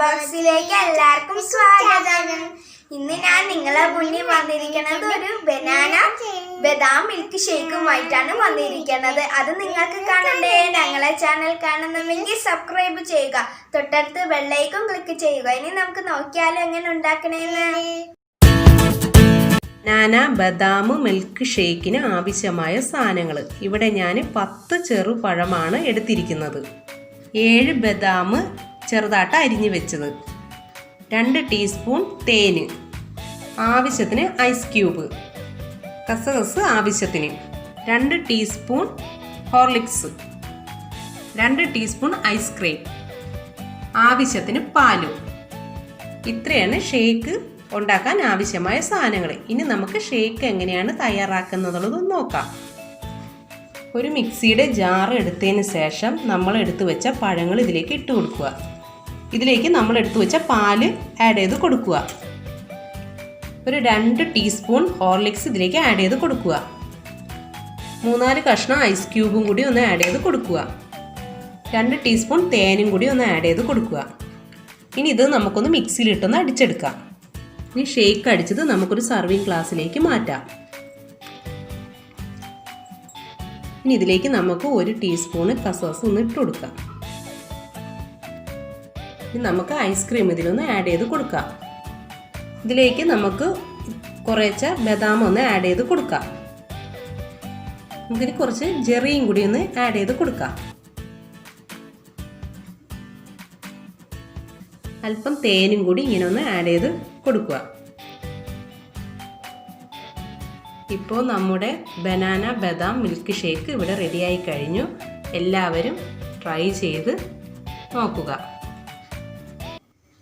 ബോക്സിലേക്ക് എല്ലാവർക്കും സ്വാഗതം. ഇന്ന് ഞാൻ നിങ്ങളെ മുന്നിൽ വന്നിരിക്കുന്നത് ഒരു ബനാന ബദാം മിൽക്ക് ഷേക്കുമായിട്ടാണ് വന്നിരിക്കുന്നത്. അത് നിങ്ങൾക്ക് കാണണ്ടേ? ഞങ്ങളെ ചാനൽ കാണണമെങ്കിൽ സബ്സ്ക്രൈബ് ചെയ്യുക. തൊട്ടടുത്ത് വെള്ളൈക്കും ക്ലിക്ക് ചെയ്യുക. ഇനി നമുക്ക് നോക്കിയാലോ എങ്ങനെ ഉണ്ടാക്കണേന്ന്? നാന ബദാം മിൽക്ക് ഷേക്കിന് ആവശ്യമായ സാധനങ്ങൾ ഇവിടെ ഞാൻ പത്ത് ചെറുപഴമാണ് എടുത്തിരിക്കുന്നത്. ഏഴ് ബദാം ചെറുതായിട്ട് അരിഞ്ഞു വെച്ചത്. രണ്ട് ടീസ്പൂൺ തേന്. ആവശ്യത്തിന് ഐസ് ക്യൂബ്. കസകസ് ആവശ്യത്തിന്. രണ്ട് ടീസ്പൂൺ ഹോർലിക്സ്. രണ്ട് ടീസ്പൂൺ ഐസ്ക്രീം ആവശ്യത്തിന് പാലും. ഇത്രയാണ് ഷേക്ക് ഉണ്ടാക്കാൻ ആവശ്യമായ സാധനങ്ങൾ. ഇനി നമുക്ക് ഷേക്ക് എങ്ങനെയാണ് തയ്യാറാക്കുന്നുള്ളത് നോക്കാം. ഒരു മിക്സിയുടെ ജാർ എടുത്തതിന് ശേഷം നമ്മൾ എടുത്തു വെച്ച പഴങ്ങൾ ഇതിലേക്ക് ഇട്ട് കൊടുക്കുക. ഇതിലേക്ക് നമ്മൾ എടുത്തു വെച്ച പാൽ ആഡ് ചെയ്ത് കൊടുക്കുക. ഒരു രണ്ട് ടീസ്പൂൺ ഹോർലിക്സ് ഇതിലേക്ക് ആഡ് ചെയ്ത് കൊടുക്കുക. മൂന്നാൽ കഷ്ണം ഐസ് ക്യൂബും കൂടി ഒന്ന് ആഡ് ചെയ്ത് കൊടുക്കുക. രണ്ട് ടീസ്പൂൺ തേനും കൂടി ഒന്ന് ആഡ് ചെയ്ത് കൊടുക്കുക. ഇനി ഇത് നമുക്കൊന്ന് മിക്സിയിലിട്ടൊന്ന് അടിച്ചെടുക്കാം. ഇനി ഷേക്ക് അടിച്ചത് നമുക്കൊരു സർവിങ് ഗ്ലാസ്സിലേക്ക് മാറ്റാം. ഇനി ഇതിലേക്ക് നമുക്ക് ഒരു ടീസ്പൂണ് കസോസ് ഒന്ന് ഇട്ട് കൊടുക്കാം. ഇനി നമുക്ക് ഐസ്ക്രീം ഇതിലൊന്ന് ആഡ് ചെയ്ത് കൊടുക്കാം. ഇതിലേക്ക് നമുക്ക് കുറേച്ച ബദാം ഒന്ന് ആഡ് ചെയ്ത് കൊടുക്കാം. നമുക്കിനി കുറച്ച് ജെറിയും കൂടി ഒന്ന് ആഡ് ചെയ്ത് കൊടുക്കാം. അല്പം തേനും കൂടി ഇങ്ങനെ ഒന്ന് ആഡ് ചെയ്ത് കൊടുക്കുക. ഇപ്പോൾ നമ്മുടെ ബനാന ബദാം മിൽക്ക് ഷേക്ക് ഇവിടെ റെഡിയായി കഴിഞ്ഞു. എല്ലാവരും ട്രൈ ചെയ്ത് നോക്കുക.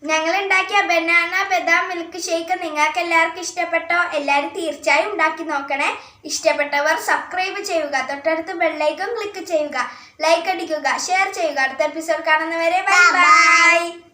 ഞങ്ങൾ ഉണ്ടാക്കിയ ബനാന ബദാം മിൽക്ക് ഷേക്ക് നിങ്ങൾക്ക് എല്ലാവർക്കും ഇഷ്ടപ്പെട്ടോ? എല്ലാവരും തീർച്ചയായും ഉണ്ടാക്കി നോക്കണേ. ഇഷ്ടപ്പെട്ടവർ സബ്സ്ക്രൈബ് ചെയ്യുക. തൊട്ടടുത്ത് ബെല്ലൈക്കും ക്ലിക്ക് ചെയ്യുക. ലൈക്ക് അടിക്കുക. ഷെയർ ചെയ്യുക. അടുത്ത എപ്പിസോഡ് കാണുന്നവരെ ബൈ. ബൈ.